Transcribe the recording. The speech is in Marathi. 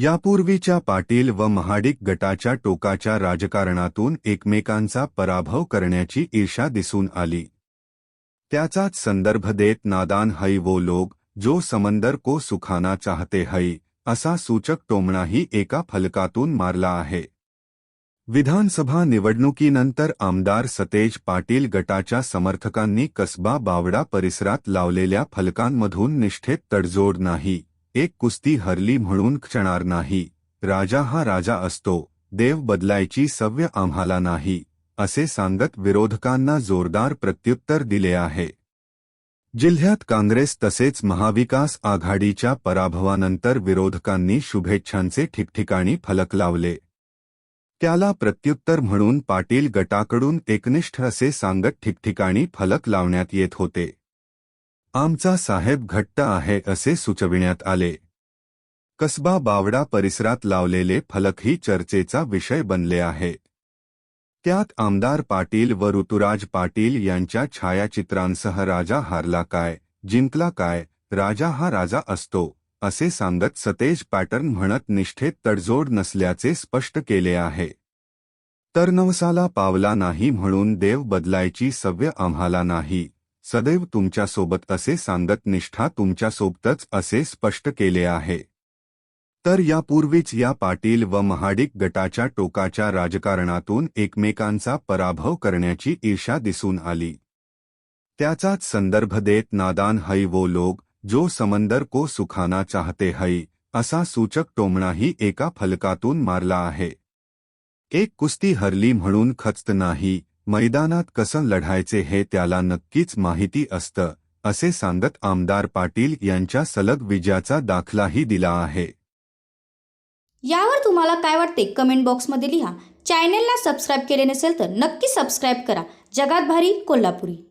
यापूर्वीच्या पाटील व महाडिक गटाच्या टोकाच्या राजकारणातून एकमेकांचा पराभव करण्याची ईर्षा दिसून आली. त्याचाच संदर्भ देत नादान हई वो लोग जो समंदर को सुखाना चाहते हई असा सूचक टोमणाही एका फलकातून मारला आहे. विधानसभा निवडणुकीनंतर आमदार सतेज पाटील गटाच्या समर्थकांनी कसबा बावडा परिसरात लावलेल्या फलकांमधून निष्ठेत तडजोड नाही. एक कुस्ती हरली म्हणून क्षणार नाही. राजा हा राजा असतो. देव बदलायची सव्य आम्हाला नाही. असे सांगत विरोधकांना जोरदार प्रत्युत्तर दिले आहे. जिल्ह्यात काँग्रेस तसेच महाविकास आघाडीच्या पराभवानंतर विरोधकांनी शुभेच्छांचे ठिकठिकाणी फलक लावले. त्याला प्रत्युत्तर म्हणून पाटील गटाकडून एकनिष्ठ असे सांगत ठिकठिकाणी फलक लावण्यात येत होते. आमचा साहेब घट्ट आहे असे सुचविण्यात आले. कसबा बावडा परिसरात लावलेले फलकही चर्चेचा विषय बनले आहे. त्यात आमदार पाटील व ऋतुराज पाटील यांच्या छायाचित्रांसह राजा हारला काय जिंकला काय राजा हा राजा असतो असे सांगत सतेज पॅटर्न म्हणत निष्ठेत तडजोड नसल्याचे स्पष्ट केले आहे. तर नवसाला पावला नाही म्हणून देव बदलायची सव्य आम्हाला नाही. सदैव तुमच्यासोबत असे सांगत निष्ठा तुमच्यासोबतच असे स्पष्ट केले आहे. तर यापूर्वीच या पाटील व महाडिक गटाच्या टोकाच्या राजकारणातून एकमेकांचा पराभव करण्याची ईर्षा दिसून आली. त्याचाच संदर्भ देत नादान हई वो लोग जो समंदर को सुखाना चाहते हई असा सूचक टोमणाही एका फलकातून मारला आहे. एक कुस्ती हरली म्हणून खचत नाही मैदानात कसं लढायचे हे त्याला नक्कीच माहिती असतं असे सांगत आमदार पाटील यांच्या सलग विजयाचा दाखलाही दिला आहे. यावर तुम्हाला काय वाटते? कमेंट बॉक्समध्ये लिहा. चॅनेलला सबस्क्राईब केले नसेल तर नक्की सबस्क्राईब करा. जगात भारी कोल्हापुरी.